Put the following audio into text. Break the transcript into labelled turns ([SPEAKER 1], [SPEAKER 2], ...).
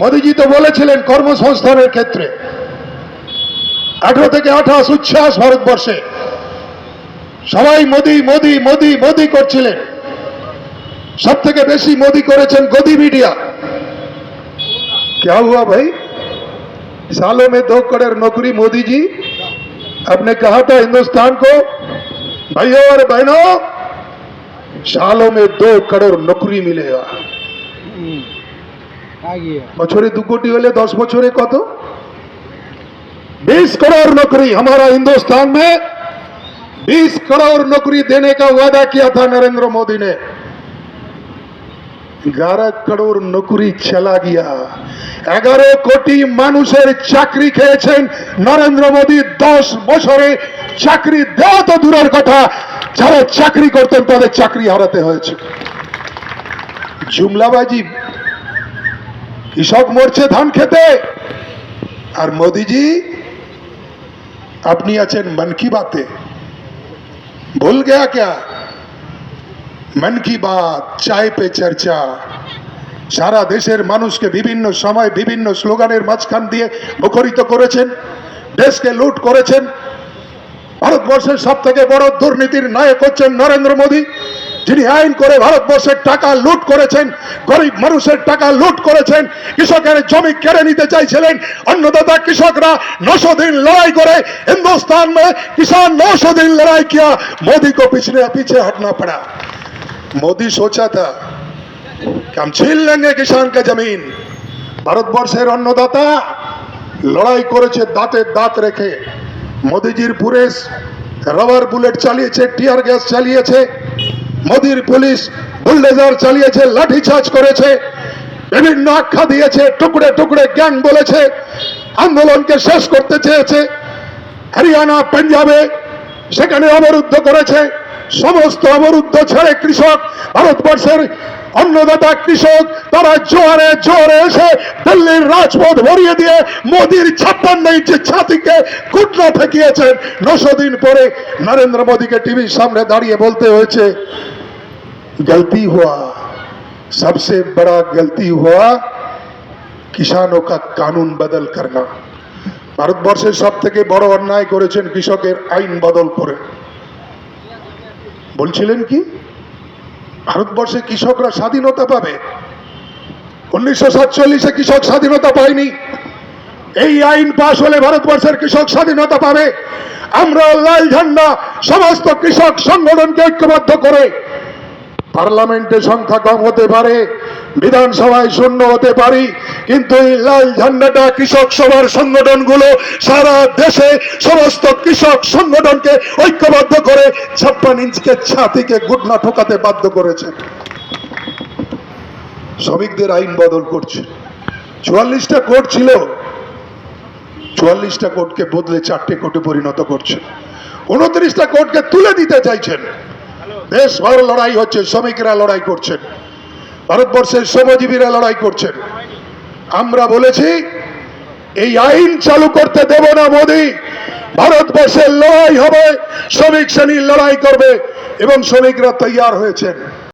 [SPEAKER 1] মোদীজি তো বলেছিলেন কর্মসংস্থানের ক্ষেত্রে। আঠারো থেকে আঠাশ উচ্ছ্বাস ভারতবর্ষে। সবাই মোদি মোদি মোদি মোদি করছিলেন। সব থেকে বেশি মোদি করেছেন গদি মিডিয়া। क्या হুয়া ভাই? সালো মে দো करोड़ नौकरी মোদীজি। আপনি কাহা कहा হিন্দুস্তান কো? ভাই আর और সালো মে দো दो करोड़ नौकरी বছরে দু কোটি হলে দশ বছরে কত बीस करोड़ नौकरी हमारा हिंदुस्तान में बीस करोड़ नौकरी देने का वादा किया था नरेंद्र मोदी ने ग्यारह करोड़ नौकरी चला गया এগারো কোটি মানুষের চাকরি খেয়েছেন নরেন্দ্র মোদী দশ বছরে চাকরি দেওয়া তো দূরের কথা যারা চাকরি করতেন তাদের চাকরি হারাতে হয়েছে জুমলাবাজি কৃষক মরছে ধান খেতে। আর মোদিজি, আপনি আছেন মন কি বাতে। ভুল গয়া क्या মন কি বাত চায় পে চর্চা। সারা দেশের মানুষকে বিভিন্ন সময় বিভিন্ন স্লোগানের মাঝখান দিয়ে মুখরিত করেছেন, দেশকে লুট করেছেন। ভারতবর্ষের সব থেকে বড় দুর্নীতির নায়ক হচ্ছেন নরেন্দ্র মোদী। যিনি আইন করে ভারতবর্ষের টাকা লুট করেছেন গরিব মানুষের টাকা লুট করেছেন কৃষকের জমি কেড়ে নিতে চাইছিলেন অন্নদাতা কৃষকরা নশো দিন লড়াই করে हिंदुस्तान में किसान नौ सौ दिन लड़ाई किया मोदी को पिछले पीछे हटना पड़ा मोदी सोचा था कि हम छीन लेंगे किसान का जमीन ভারতবর্ষের অন্নদাতা লড়াই করেছে দাঁতে দাঁত রেখে মোদিজির পুলিশ রাবার বুলেট চালিয়েছে টিয়ার গ্যাস চালিয়েছে মোদির পুলিশ বুলডেজার চালিয়েছে লাঠিচার্জ করেছে, বিভিন্ন আখ্যা দিয়েছে, টুকরে টুকরে জ্ঞান বলেছে, আন্দোলনকে শেষ করতে চেয়েছে। হরিয়ানা, পাঞ্জাবে সেখানে অবরুদ্ধ করেছে, সমস্ত অবরুদ্ধ ছেড়ে কৃষক, ভারতবর্ষের অন্নদাতা কৃষক, তারা জোয়ারে জোয়ারে এসে দিল্লির রাজপথ ভরিয়ে দিয়ে মোদির ছাপ্পান্ন ইঞ্চি ছাতিকে কুটনা ঠেকিয়েছেন। নশো দিন পরে নরেন্দ্র মোদীকে টিভির সামনে দাঁড়িয়ে বলতে হয়েছে गलती हुआ सबसे बड़ा गलती हुआ কিষানও কা কানুন বদল করনা ভারতবর্ষের সব থেকে বড় অন্যায় করেছেন কৃষকের আইন বদল করে বলছিলেন কি ভারতবর্ষে কৃষকরা স্বাধীনতা পাবে উনিশশো সাতচল্লিশে কৃষক স্বাধীনতা পায়নি এই আইন পাশ হলে ভারতবর্ষের কৃষক স্বাধীনতা পাবে আমরা লাল ঝান্ডা সমস্ত কৃষক সংগঠনকে ঐক্যবদ্ধ করে পার্লামেন্টে সংখ্যা কম হতে পারে, বিধানসভায় শূন্য হতে পারি, কিন্তু এই লাল ঝান্ডাটা কৃষক সভার সংগঠনগুলো সারা দেশে সমস্ত কৃষক সংগঠনকে ঐক্যবদ্ধ করে ছাপ্পান ইঞ্চকে ছাতিকে গুটনা ঠোকাতে বাধ্য করেছে। শ্রমিকদের আইন বদল করছে। চুয়াল্লিশটা কোর্ট ছিল, চুয়াল্লিশটা কোর্টকে বদলে চারটে কোর্টে পরিণত করছে। উনত্রিশটা কোর্টকে তুলে দিতে চাইছেন। দেশ ভর লড়াই হচ্ছে, শ্রমিকরা লড়াই করছেন, ভারতবর্ষের শ্রমজীবীরা লড়াই করছেন। আমরা বলেছি, এই আইন চালু করতে দেব না মোদী, ভারতবর্ষের লড়াই হবে, শ্রমিক শ্রেণির লড়াই করবে এবং শ্রমিকরা তৈয়ার হয়েছেন।